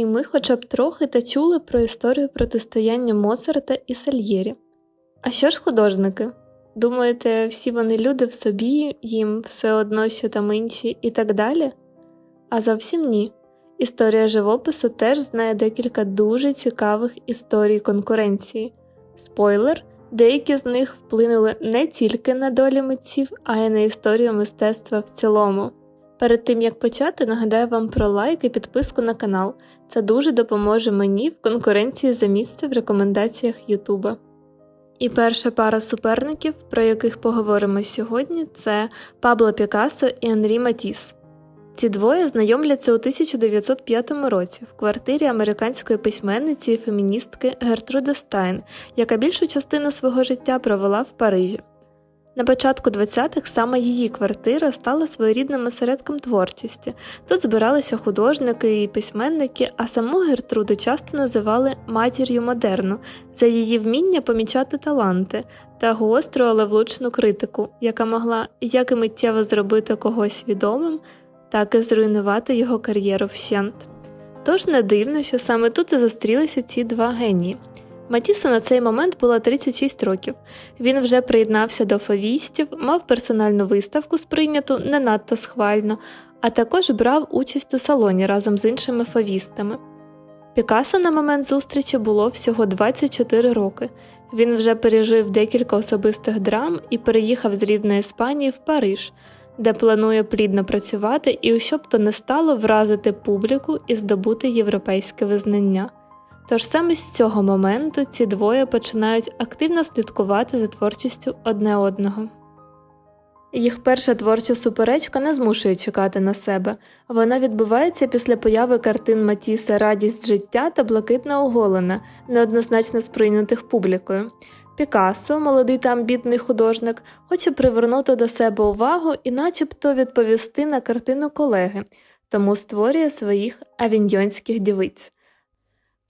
якій ми хоча б трохи та чули про історію протистояння Моцарта і Сальєрі. А що ж художники? Думаєте, всі вони люди в собі, їм все одно, що там інші, і так далі? А зовсім ні. Історія живопису теж знає декілька дуже цікавих історій конкуренції. Спойлер, деякі з них вплинули не тільки на долі митців, а й на історію мистецтва в цілому. Перед тим як почати, нагадаю вам про лайк і підписку на канал. Це дуже допоможе мені в конкуренції за місце в рекомендаціях Ютуба. І перша пара суперників, про яких поговоримо сьогодні, це Пабло Пікассо і Анрі Матіс. Ці двоє знайомляться у 1905 році в квартирі американської письменниці і феміністки Гертруди Стайн, яка більшу частину свого життя провела в Парижі. На початку 20-х саме її квартира стала своєрідним осередком творчості. Тут збиралися художники і письменники, а саму Гертруду часто називали матір'ю модерну за її вміння помічати таланти та гостру, але влучну критику, яка могла як і миттєво зробити когось відомим, так і зруйнувати його кар'єру вщент. Тож не дивно, що саме тут і зустрілися ці два генії. Матісу на цей момент було 36 років. Він вже приєднався до фавістів, мав персональну виставку, сприйняту не надто схвально, а також брав участь у салоні разом з іншими фавістами. Пікассо на момент зустрічі було всього 24 роки. Він вже пережив декілька особистих драм і переїхав з рідної Іспанії в Париж, де планує плідно працювати і, у що б то не стало, вразити публіку і здобути європейське визнання. Тож саме з цього моменту ці двоє починають активно слідкувати за творчістю одне одного. Їх перша творча суперечка не змушує чекати на себе, вона відбувається після появи картин Матіса Радість життя та блакитна оголена, неоднозначно сприйнятих публікою. Пікассо, молодий та амбітний художник, хоче привернути до себе увагу і начебто відповісти на картину колеги, тому створює своїх авіньйонських дівиць.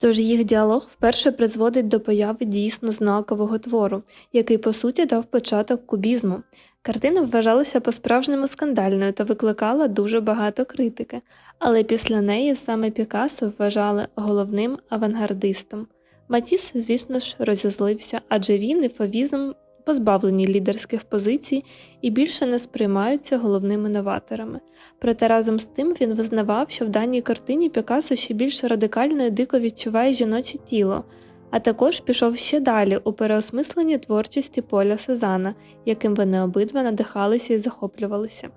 Тож їх діалог вперше призводить до появи дійсно знакового твору, який по суті дав початок кубізму. Картина вважалася по-справжньому скандальною та викликала дуже багато критики, але після неї саме Пікассо вважали головним авангардистом. Матіс, звісно ж, розізлився, адже він і фавізм позбавлені лідерських позицій і більше не сприймаються головними новаторами. Проте разом з тим він визнавав, що в даній картині Пікассо ще більш радикально і дико відчуває жіноче тіло, а також пішов ще далі у переосмисленні творчості Поля Сезана, яким вони обидва надихалися і захоплювалися.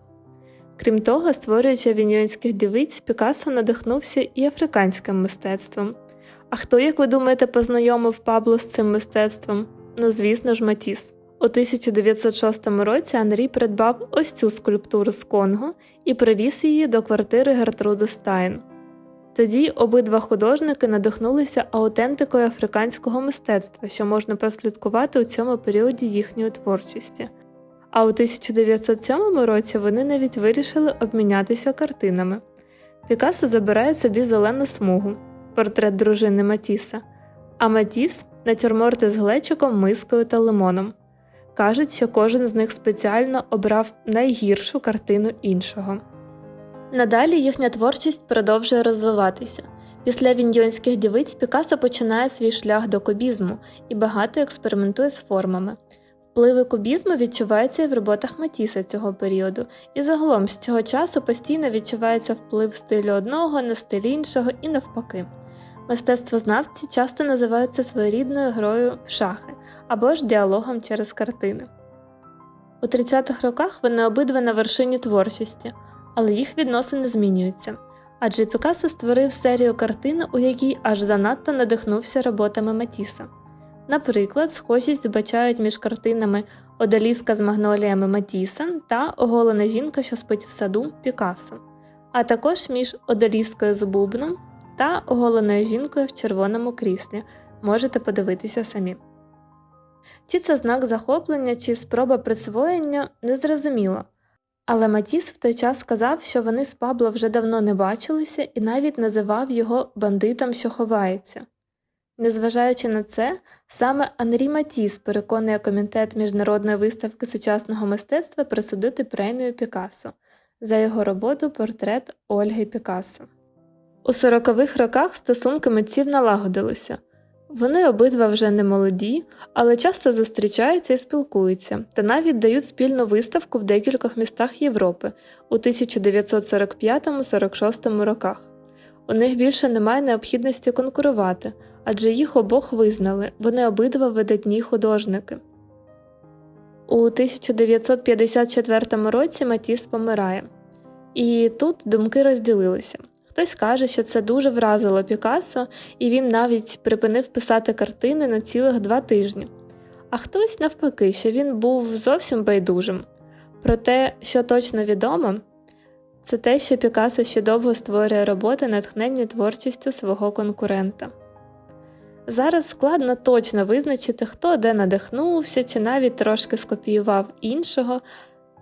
Крім того, створюючи авіньйонських дівиць, Пікассо надихнувся і африканським мистецтвом. А хто, як ви думаєте, познайомив Пабло з цим мистецтвом? Ну, звісно ж, Матіс. У 1906 році Анрі придбав ось цю скульптуру з Конго і привіз її до квартири Гертруди Стайн. Тоді обидва художники надихнулися аутентикою африканського мистецтва, що можна прослідкувати у цьому періоді їхньої творчості. А у 1907 році вони навіть вирішили обмінятися картинами. Пікассо забирає собі зелену смугу, портрет дружини Матіса, а Матіс натюрморти з глечиком, мискою та лимоном. Кажуть, що кожен з них спеціально обрав найгіршу картину іншого. Надалі їхня творчість продовжує розвиватися. Після віньйонських дівиць Пікассо починає свій шлях до кубізму і багато експериментує з формами. Впливи кубізму відчуваються і в роботах Матіса цього періоду, і загалом з цього часу постійно відчувається вплив стилю одного на стиль іншого і навпаки. Мистецтвознавці часто називаються своєрідною грою в шахи або ж діалогом через картини. У 30-х роках вони обидва на вершині творчості, але їх відносини змінюються. Адже Пікассо створив серію картин, у якій аж занадто надихнувся роботами Матіса. Наприклад, схожість вбачають між картинами Одаліска з магноліями Матіса та Оголена жінка, що спить в саду Пікассо, а також між Одаліскою з бубном та оголеною жінкою в червоному кріслі. Можете подивитися самі. Чи це знак захоплення, чи спроба присвоєння незрозуміло. Але Матіс в той час сказав, що вони з Пабло вже давно не бачилися і навіть називав його бандитом, що ховається. Незважаючи на це, саме Анрі Матіс переконує комітет міжнародної виставки сучасного мистецтва присудити премію Пікассо за його роботу портрет Ольги Пікассо. У сорокових роках стосунки митців налагодилися. Вони обидва вже не молоді, але часто зустрічаються і спілкуються, та навіть дають спільну виставку в декількох містах Європи у 1945-46 роках. У них більше немає необхідності конкурувати, адже їх обох визнали, вони обидва видатні художники. У 1954 році Матіс помирає, і тут думки розділилися. Хтось каже, що це дуже вразило Пікассо, і він навіть припинив писати картини на цілих два тижні. А хтось, навпаки, що він був зовсім байдужим. Проте, що точно відомо, це те, що Пікассо ще довго створює роботи, натхненні творчістю свого конкурента. Зараз складно точно визначити, хто де надихнувся чи навіть трошки скопіював іншого,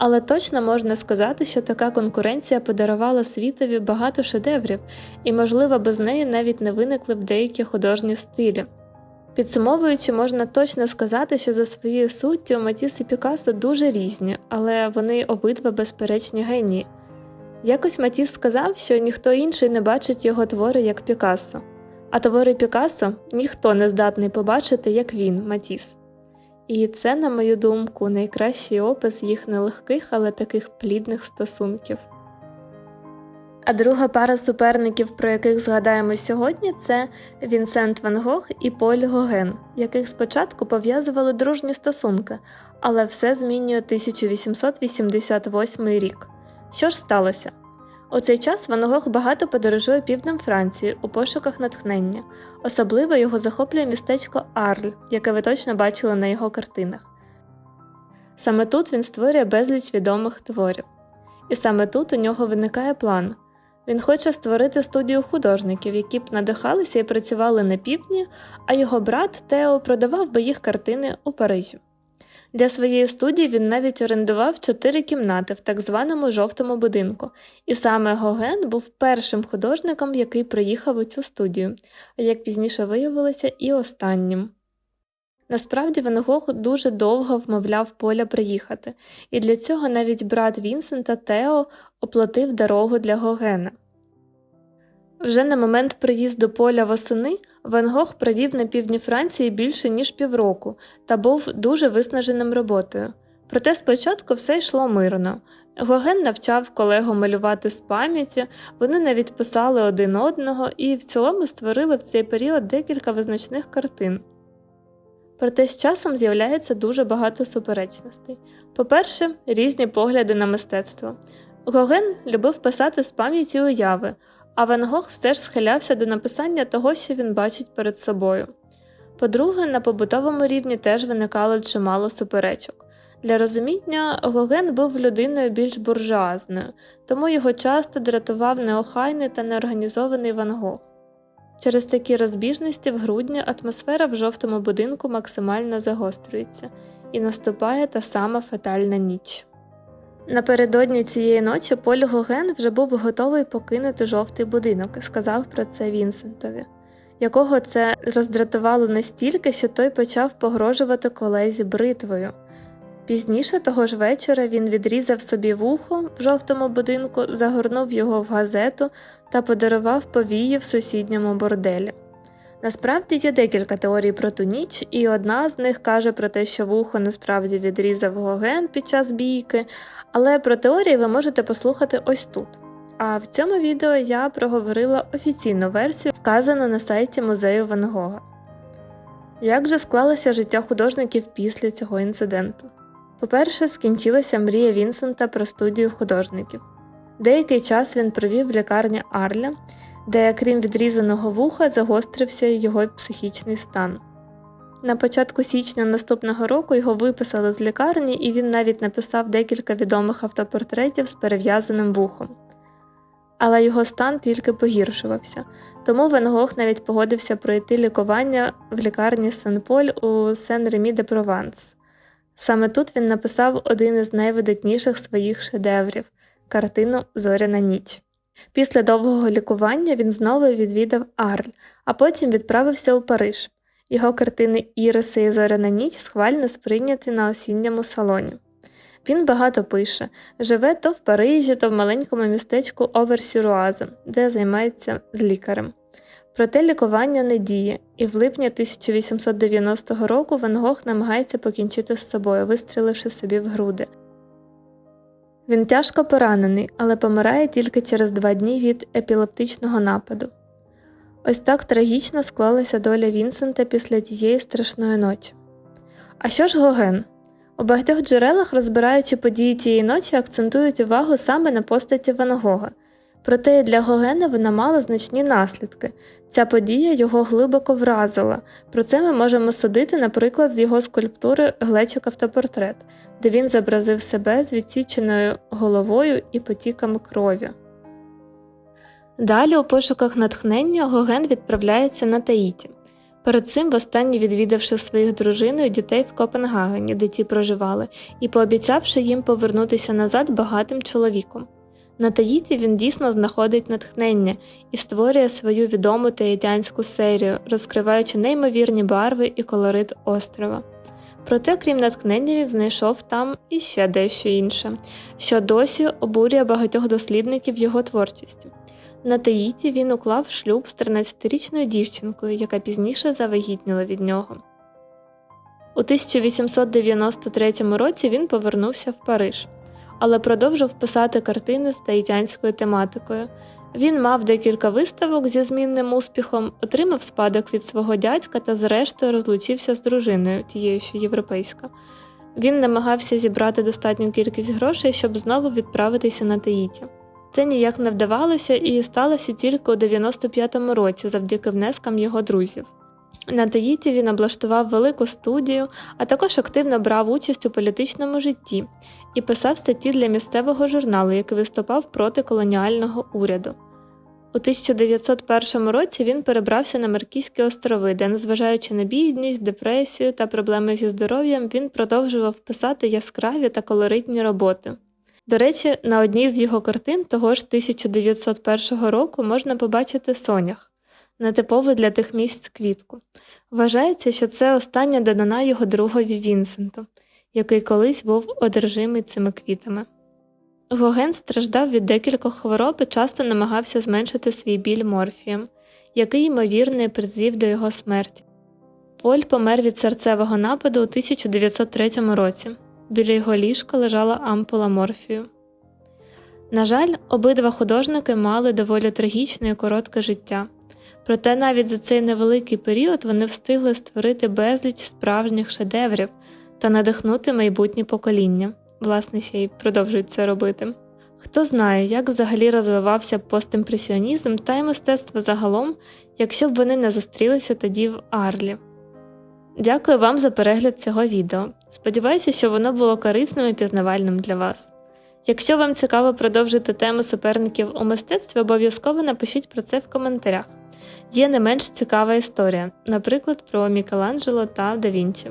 але точно можна сказати, що така конкуренція подарувала світові багато шедеврів, і, можливо, без неї навіть не виникли б деякі художні стилі. Підсумовуючи, можна точно сказати, що за своєю суттю Матіс і Пікассо дуже різні, але вони обидва безперечні генії. Якось Матіс сказав, що ніхто інший не бачить його твори як Пікассо, а твори Пікассо ніхто не здатний побачити, як він, Матіс. І це, на мою думку, найкращий опис їх нелегких, але таких плідних стосунків. А друга пара суперників, про яких згадаємо сьогодні, це Вінсент Ван Гог і Поль Гоген, яких спочатку пов'язували дружні стосунки, але все змінює 1888 рік. Що ж сталося? У цей час Ван Гог багато подорожує півднем Франції у пошуках натхнення, особливо його захоплює містечко Арль, яке ви точно бачили на його картинах. Саме тут він створює безліч відомих творів, і саме тут у нього виникає план. Він хоче створити студію художників, які б надихалися і працювали на півдні, а його брат Тео продавав би їх картини у Парижі. Для своєї студії він навіть орендував чотири кімнати в так званому жовтому будинку, і саме Гоген був першим художником, який приїхав у цю студію, а як пізніше виявилося, і останнім. Насправді Ван Гог дуже довго вмовляв Поля приїхати, і для цього навіть брат Вінсента Тео оплатив дорогу для Гогена. Вже на момент приїзду поля восени Ван Гог провів на півдні Франції більше ніж півроку та був дуже виснаженим роботою. Проте спочатку все йшло мирно. Гоген навчав колегу малювати з пам'яті, вони навіть писали один одного і в цілому створили в цей період декілька визначних картин. Проте з часом з'являється дуже багато суперечностей. По-перше, різні погляди на мистецтво. Гоген любив писати з пам'яті уяви, а Ван Гог все ж схилявся до написання того, що він бачить перед собою. По-друге, на побутовому рівні теж виникало чимало суперечок. Для розуміння, Гоген був людиною більш буржуазною, тому його часто дратував неохайний та неорганізований Ван Гог. Через такі розбіжності в грудні атмосфера в жовтому будинку максимально загострюється, і наступає та сама фатальна ніч. Напередодні цієї ночі Поль Гоген вже був готовий покинути жовтий будинок сказав про це Вінсентові, якого це роздратувало настільки, що той почав погрожувати колезі бритвою. Пізніше того ж вечора він відрізав собі вухо в жовтому будинку, загорнув його в газету та подарував повії в сусідньому борделі. Насправді є декілька теорій про ту ніч, і одна з них каже про те, що вухо насправді відрізав Гоген під час бійки, але про теорії ви можете послухати ось тут. А в цьому відео я проговорила офіційну версію, вказану на сайті музею Ван Гога. Як же склалося життя художників після цього інциденту? По-перше, скінчилася мрія Вінсента про студію художників. Деякий час він провів в лікарні Арля, де, крім відрізаного вуха, загострився його психічний стан. На початку січня наступного року його виписали з лікарні, і він навіть написав декілька відомих автопортретів з перев'язаним вухом. Але його стан тільки погіршувався, тому Ван Гог навіть погодився пройти лікування в лікарні Сен-Поль у Сен-Ремі де Прованс. Саме тут він написав один із найвидатніших своїх шедеврів картину Зоряна ніч. Після довгого лікування він знову відвідав Арль, а потім відправився у Париж. Його картини Іриси і Зоряна ніч схвально сприйняті на осінньому салоні. Він багато пише, живе то в Парижі, то в маленькому містечку Оверсюруазе, де займається з лікарем. Проте лікування не діє, і в липні 1890 року Ван Гог намагається покінчити з собою, вистріливши собі в груди. Він тяжко поранений, але помирає тільки через два дні від епілептичного нападу. Ось так трагічно склалася доля Вінсента після тієї страшної ночі. А що ж Гоген? У багатьох джерелах, розбираючи події тієї ночі, акцентують увагу саме на постаті Ван Гога. Проте для Гогена вона мала значні наслідки. Ця подія його глибоко вразила. Про це ми можемо судити, наприклад, з його скульптури Глечик автопортрет, де він зобразив себе з відсіченою головою і потіками крові. Далі, у пошуках натхнення, Гоген відправляється на Таїті. Перед цим востаннє відвідавши своїх дружину і дітей в Копенгагені, де ті проживали, і пообіцявши їм повернутися назад багатим чоловіком. На Таїті він дійсно знаходить натхнення і створює свою відому таїтянську серію, розкриваючи неймовірні барви і колорит острова. Проте, крім натхнення, він знайшов там іще дещо інше, що досі обурює багатьох дослідників його творчості. На Таїті він уклав шлюб з 13-річною дівчинкою, яка пізніше завагітніла від нього. У 1893 році він повернувся в Париж, але продовжив писати картини з таїтянською тематикою. Він мав декілька виставок зі змінним успіхом, отримав спадок від свого дядька та, зрештою, розлучився з дружиною, тією, що європейська. Він намагався зібрати достатню кількість грошей, щоб знову відправитися на Таїті. Це ніяк не вдавалося і сталося тільки у 95-му році завдяки внескам його друзів. На Таїті він облаштував велику студію, а також активно брав участь у політичному житті і писав статті для місцевого журналу, який виступав проти колоніального уряду. У 1901 році він перебрався на Маркізькі острови, де, незважаючи на бідність, депресію та проблеми зі здоров'ям, він продовжував писати яскраві та колоритні роботи. До речі, на одній з його картин того ж 1901 року можна побачити сонях, нетипову для тих місць квітку. Вважається, що це остання данина його другові Вінсенту, який колись був одержимий цими квітами. Гоген страждав від декількох хвороб і часто намагався зменшити свій біль морфієм, який, ймовірно, призвів до його смерті. Поль помер від серцевого нападу у 1903 році. Біля його ліжка лежала ампула морфію. На жаль, обидва художники мали доволі трагічне і коротке життя, проте навіть за цей невеликий період вони встигли створити безліч справжніх шедеврів та надихнути майбутнє покоління, власне, ще й продовжують це робити. Хто знає, як взагалі розвивався постімпресіонізм та й мистецтво загалом, якщо б вони не зустрілися тоді в Арлі. Дякую вам за перегляд цього відео. Сподіваюся, що воно було корисним і пізнавальним для вас. Якщо вам цікаво продовжити тему суперників у мистецтві, обов'язково напишіть про це в коментарях. Є не менш цікава історія, наприклад, про Мікеланджело та Да Вінчі.